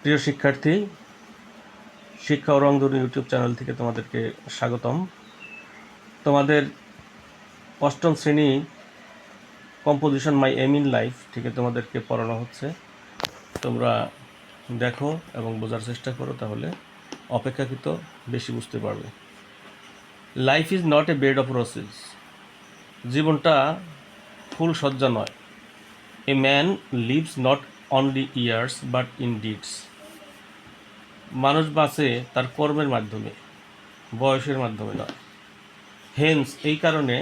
প্রিয় শিক্ষার্থী, শিক্ষা ও রংধনু ইউটিউব চ্যানেল থেকে তোমাদেরকে স্বাগতম। তোমাদের অষ্টম শ্রেণি composition my aim in life থেকে তোমাদেরকে পড়ানো হচ্ছে। তোমরা দেখো এবং বোঝার চেষ্টা করো, তাহলে অপেক্ষাকৃত বেশি বুঝতে পারবে। Life is not a bed of roses জীবনটা ফুল সজ্জা নয়। A man lives not only years but in deeds মানুষ বাঁচে তার কর্মের মাধ্যমে, বয়সের মাধ্যমে নয়। হেন্স এই কারণে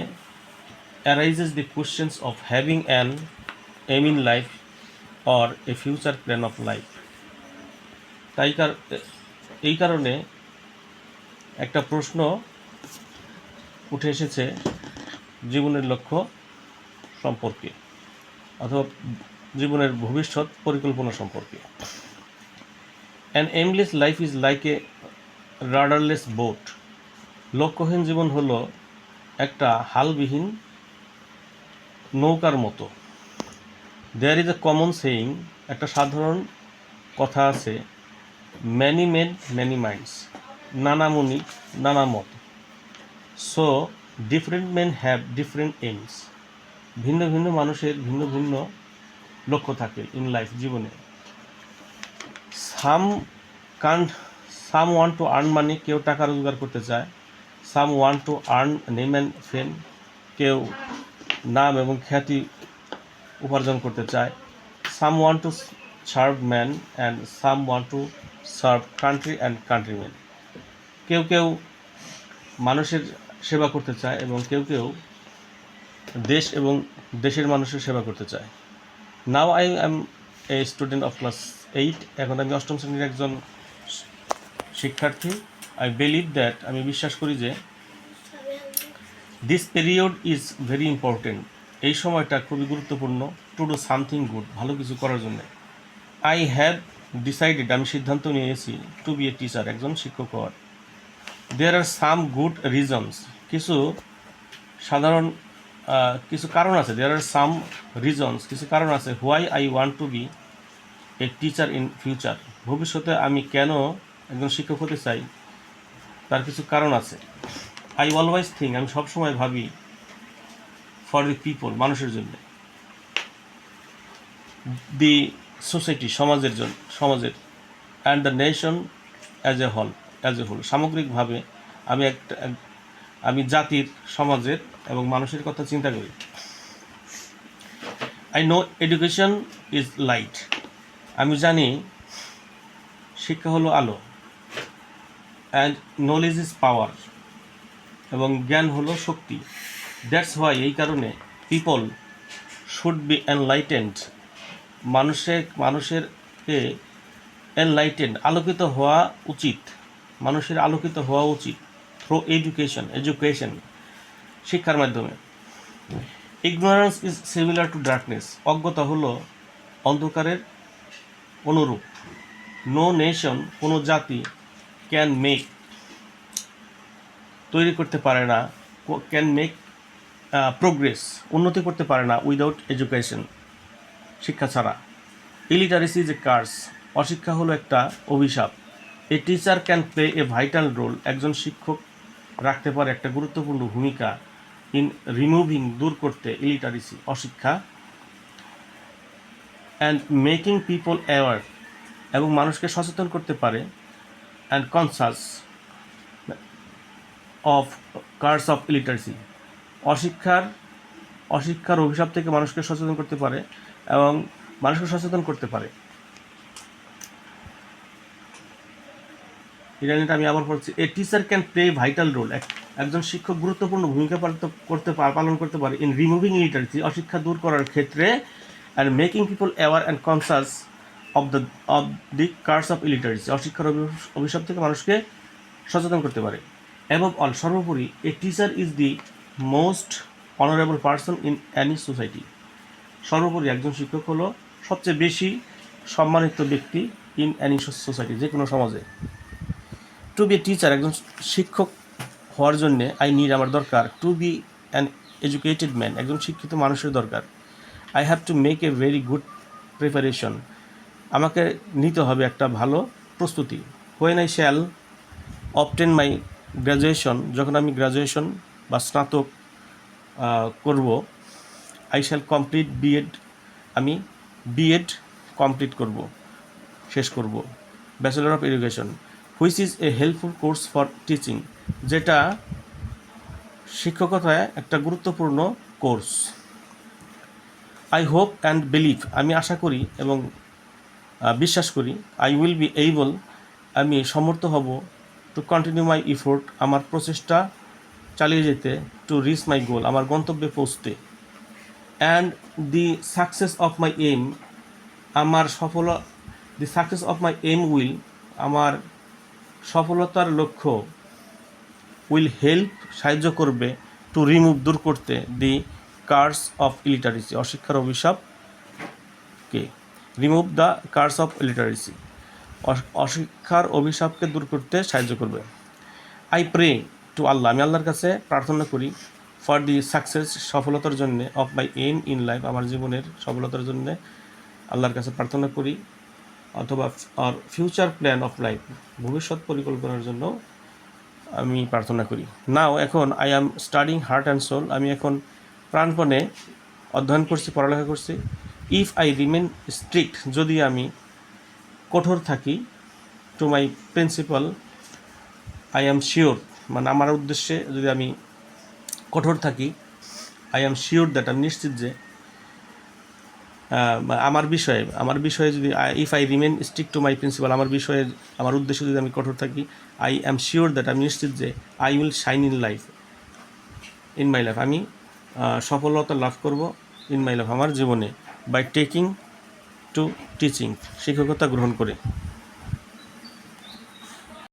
arises the questions of having an aim in life or a future plan of life তাই এই কারণে একটা প্রশ্ন উঠে এসেছে জীবনের লক্ষ্য সম্পর্কে। অথবা জীবনের ভবিষ্যৎ পরিকল্পনা সম্পর্কে। An aimless life is like a rudderless boat লক্ষ্যহীন জীবন হলো একটা হালবিহীন নৌকার মতো। There is a common saying একটা সাধারণ কথা আছে ম্যানি মেন ম্যানি মাইন্ডস নানা মুনি নানা মত। So different men have different aims ভিন্ন ভিন্ন মানুষের ভিন্ন ভিন্ন লক্ষ্য থাকে ইন লাইফ জীবনে। Some can some one to earn money কেউ টাকা রোজগার করতে চায়। Some one to earn name and fame কেউ নাম এবং খ্যাতি উপার্জন করতে চায়। Some one to serve man and some one to serve country and countryman কেউ কেউ মানুষের সেবা করতে চায় এবং কেউ কেউ দেশ এবং দেশের মানুষের সেবা করতে চায়। Now I am a student of class eight এখন আমি অষ্টম শ্রেণির একজন শিক্ষার্থী। আই বিলিভ দ্যাট আমি বিশ্বাস করি যে this period is very important এই সময়টা খুবই গুরুত্বপূর্ণ। টু ডু সামথিং গুড ভালো কিছু করার জন্য। আই হ্যাভ ডিসাইডেড আমি সিদ্ধান্ত নিয়েছি টু বি এ টিচার একজন শিক্ষক হওয়ার। দেয়ার আর সাম গুড রিজনস কিছু সাধারণ কিছু কারণ আছে। দেয়ার আর সাম রিজনস কিছু কারণ আছে why I want to be a teacher in future ভবিষ্যতে আমি কেন একজন শিক্ষক হতে চাই, তার কিছু কারণ আছে। আই অলওয়াইজ থিঙ্ক আমি সবসময় ভাবি ফর দি পিপল মানুষের জন্য। দি সোসাইটি সমাজের জন্য সমাজের। And the nation as a whole as a whole সামগ্রিকভাবে আমি একটা এক- আমি জাতির, সমাজের এবং মানুষের কথা চিন্তা করি। I know education is light আমি জানি শিক্ষা হলো আলো। অ্যান্ড নলেজ ইজ পাওয়ার এবং জ্ঞান হলো শক্তি। দ্যাটস হোয়াই এই কারণে পিপল শুড বি এনলাইটেন্ড মানুষের মানুষেরকে এনলাইটেন্ড আলোকিত হওয়া উচিত। মানুষের আলোকিত হওয়া উচিত। থ্রু এডুকেশন এডুকেশন শিক্ষার মাধ্যমে। Ignorance is similar to darkness অজ্ঞতা হলো অন্ধকারের অনুরূপ। নো নেশন কোনো জাতি ক্যান মেক তৈরি করতে পারে না ক্যান মেক প্রোগ্রেস উন্নতি করতে পারে না উইদাউট এডুকেশন শিক্ষা ছাড়া। ইলিটারেসি ইজ এ কার্স অশিক্ষা হলো একটা অভিশাপ। A teacher can play a vital role একজন শিক্ষক রাখতে পারে একটা গুরুত্বপূর্ণ ভূমিকা ইন রিমুভিং দূর করতে ইলিটারেসি অশিক্ষা অ্যান্ড মেকিং পিপল অ্যাওয়ার এবং মানুষকে সচেতন করতে পারে and conscious of curse of illiteracy অশিক্ষার অশিক্ষার অভিশাপ থেকে মানুষকে সচেতন করতে পারে এবং মানুষকে সচেতন করতে পারে। ইরানিটা আমি আবার পড়ছি। A teacher can play vital role একজন শিক্ষক গুরুত্বপূর্ণ ভূমিকা পালিত করতে পালন করতে পারে ইন রিমুভিং ইলিটারেসি অশিক্ষা দূর করার ক্ষেত্রে and making people aware and conscious of the of the curse of illiteracy অশিক্ষার অভি- অভিশাপ থেকে মানুষকে সচেতন করতে পারে। এবং অল সর্বোপরি a teacher is the most honourable person in any society সর্বোপরি, একজন শিক্ষক হলো সবচেয়ে বেশি সম্মানিত ব্যক্তি ইন অ্যানি সোসাইটি যে কোনো সমাজে। টু বি এ টিচার একজন শিক্ষক হওয়ার জন্যে আই নিড আমার দরকার। To be an educated man একজন শিক্ষিত মানুষের দরকার। I have to make a very good preparation আমাকে নিতে হবে একটা ভালো প্রস্তুতি। When I shall obtain my graduation যখন আমি গ্র্যাজুয়েশন বা স্নাতক করব আই শ্যাল কমপ্লিট বিএড আমি বিএড কমপ্লিট করব, শেষ করব। Bachelor of education which is a helpful course for teaching যেটা শিক্ষকতায় একটা গুরুত্বপূর্ণ course I hope and believe আমি আশা করি এবং বিশ্বাস করি আই উইল বি এইবল আমি সমর্থ হব টু কন্টিনিউ মাই ইফোর্ট আমার প্রচেষ্টা চালিয়ে যেতে টু রিচ মাই গোল আমার গন্তব্যে পৌঁছতে। And the success of my aim আমার সফল the success of my aim will আমার সফলতার লক্ষ্য উইল হেল্প সাহায্য করবে টু রিমুভ দূর করতে দি কার্স অফ ইলিটারেসি অশিক্ষার অভিশাপকে remove the curse of illiteracy অশিক্ষার অভিশাপকে দূর করতে সাহায্য করবে। আই প্রে টু আল্লাহ, আমি আল্লাহর কাছে প্রার্থনা করি ফর দি সাকসেস সফলতার জন্য of my aim in life আমার জীবনের সফলতার জন্য আল্লাহর কাছে প্রার্থনা করি। অথবা আর ফিউচার প্ল্যান অফ লাইফ ভবিষ্যৎ পরিকল্পনার জন্য আমি প্রার্থনা করি। নাও এখন I am studying heart and soul আমি এখন প্রাণপণে অধ্যয়ন করছি, পড়ালেখা করছি। ইফ আই রিমেন স্ট্রিক্ট যদি আমি কঠোর থাকি to my principle I am sure মানে আমার উদ্দেশ্যে যদি আমি কঠোর থাকি আই অ্যাম শিওর দ্যাট আমি নিশ্চিত যে আমার বিষয়ে আমার বিষয়ে যদি if I remain stick to my principle আমার বিষয়ে, আমার উদ্দেশ্যে যদি আমি কঠোর থাকি আই অ্যাম শিওর দ্যাট আমি নিশ্চিত যে I will shine in life in my life আমি সফলতা লাভ করব ইন মাই লাইফ আমার জীবনে বাই টেকিং টু টিচিং শিক্ষকতা গ্রহণ করে।